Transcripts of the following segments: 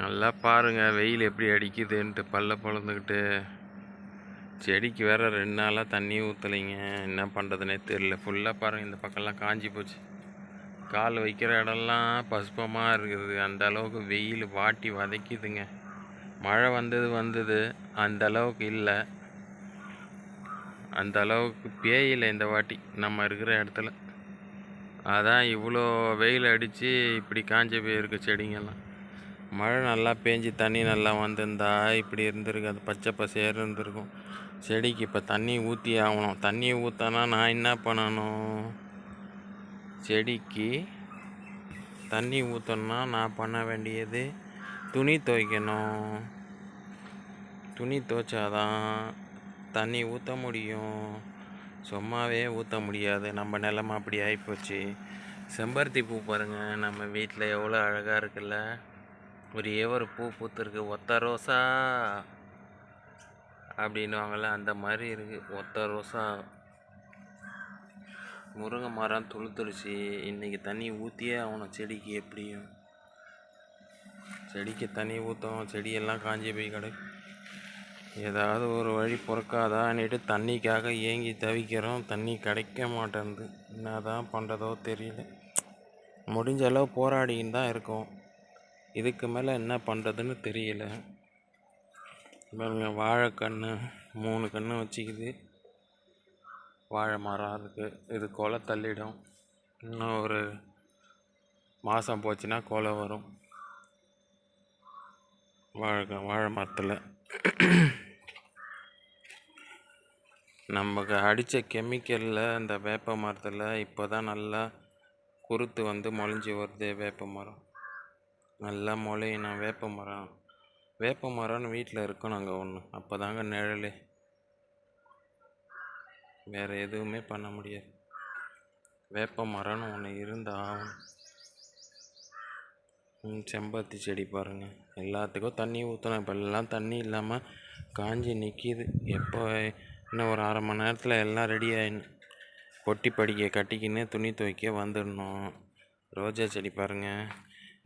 நல்லா பாருங்கள் வெயில் எப்படி அடிக்குதுன்ட்டு பல்ல பொழந்துக்கிட்டு செடிக்கு வேற ரெண்டு நாளாக தண்ணி ஊற்றலைங்க என்ன பண்ணுறதுனே தெரில ஃபுல்லாக பாருங்கள் இந்த பக்கம்லாம் காஞ்சி போச்சு. கால் வைக்கிற இடம்லாம் பசுப்பமாக இருக்குது. அந்த அளவுக்கு வெயில் வாட்டி வதைக்குதுங்க. மழை வந்தது வந்தது அந்த அளவுக்கு இல்லை. அந்த அளவுக்கு பேயில்லை இந்த வாட்டி நம்ம இருக்கிற இடத்துல. அதான் இவ்வளோ வெயில் அடித்து இப்படி காஞ்சி போயிருக்கு செடிங்கெல்லாம். மழை நல்லா பேஞ்சு தண்ணி நல்லா வந்திருந்தா இப்படி இருந்திருக்கு. அது பச்சை பசேர் இருந்திருக்கும். செடிக்கு இப்போ தண்ணி ஊற்றி ஆகணும். தண்ணி ஊற்றினா நான் என்ன பண்ணணும்? செடிக்கு தண்ணி ஊற்றணும்னா நான் பண்ண வேண்டியது துணி துவைக்கணும். துணி துவைச்சாதான் தண்ணி ஊற்ற முடியும். சும்மாவே ஊற்ற முடியாது. நம்ம நிலம அப்படி ஆகிப்போச்சு செம்பருத்தி பூ பாருங்கள் நம்ம வீட்டில் எவ்வளோ அழகாக இருக்குல்ல. ஒரே ஒரு பூ பூத்துருக்கு. ஒத்த ரோசா அப்படின்னுவாங்கள்ல அந்த மாதிரி இருக்குது ஒத்த ரோசா. முருங்கை மரம் துளுத்துருச்சு. இன்றைக்கி தண்ணி ஊற்றியே ஆகணும். செடிக்கு எப்படியும். செடிக்கு தண்ணி ஊற்றும் செடியெல்லாம் காஞ்சி போய் கிடக்கு. ஏதாவது ஒரு வழி பிறக்காதான்னுட்டு தண்ணிக்காக ஏங்கி தவிக்கிறோம். தண்ணி கிடைக்க மாட்டேங்குது என்ன தான் பண்ணுறதோ தெரியல. முடிஞ்ச அளவு போராடின்னு தான் இருக்கோம். இதுக்கு மேலே என்ன பண்ணுறதுன்னு தெரியல. பாருங்க கன்று மூணு கன்று வச்சுக்குது. வாழை மரம் இருக்குது இது கொலை தள்ளிடும். இன்னும் ஒரு மாதம் போச்சுன்னா கொலை வரும். வாழை வாழை மரத்தில். நமக்கு அடித்த கெமிக்கலில் இந்த வேப்ப மரத்தில் இப்போ தான் நல்லா குருத்து வந்து முளைஞ்சி வருது வேப்ப மரம். நல்லா முளையணும் வேப்ப மரம். வேப்ப மரம்னு வீட்டில் இருக்கணுங்க ஒன்று அப்போ தாங்க நிழல். வேறு எதுவுமே பண்ண முடியாது. வேப்ப மரம்னு ஒன்று இருந்தால் ஆகணும். ம், செம்பருத்தி செடி பாருங்கள் எல்லாத்துக்கும் தண்ணி ஊற்றணும் இப்போ எல்லாம் தண்ணி இல்லாமல் காஞ்சி நிற்கிது எப்போ இன்னும் ஒரு அரை மணி நேரத்தில் எல்லாம் ரெடி ஆயிடும் கொட்டி படிக்க கட்டிக்கின்னு துணி துவைக்க வந்துடணும். ரோஜா செடி பாருங்கள்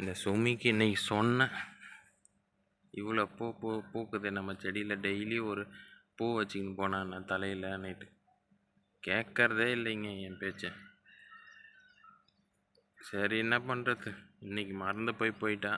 இந்த சுமிக்கு இன்றைக்கி சொன்னேன் இவ்வளோ பூ பூ பூக்குது. நம்ம செடியில் டெய்லி ஒரு பூ வச்சுக்கின்னு போனேன் நான் தலையில் நைட்டு கேட்கறதே இல்லைங்க என் பேச்சை. சரி என்ன பண்ணுறது இன்றைக்கி மறந்து போய் போயிட்டா.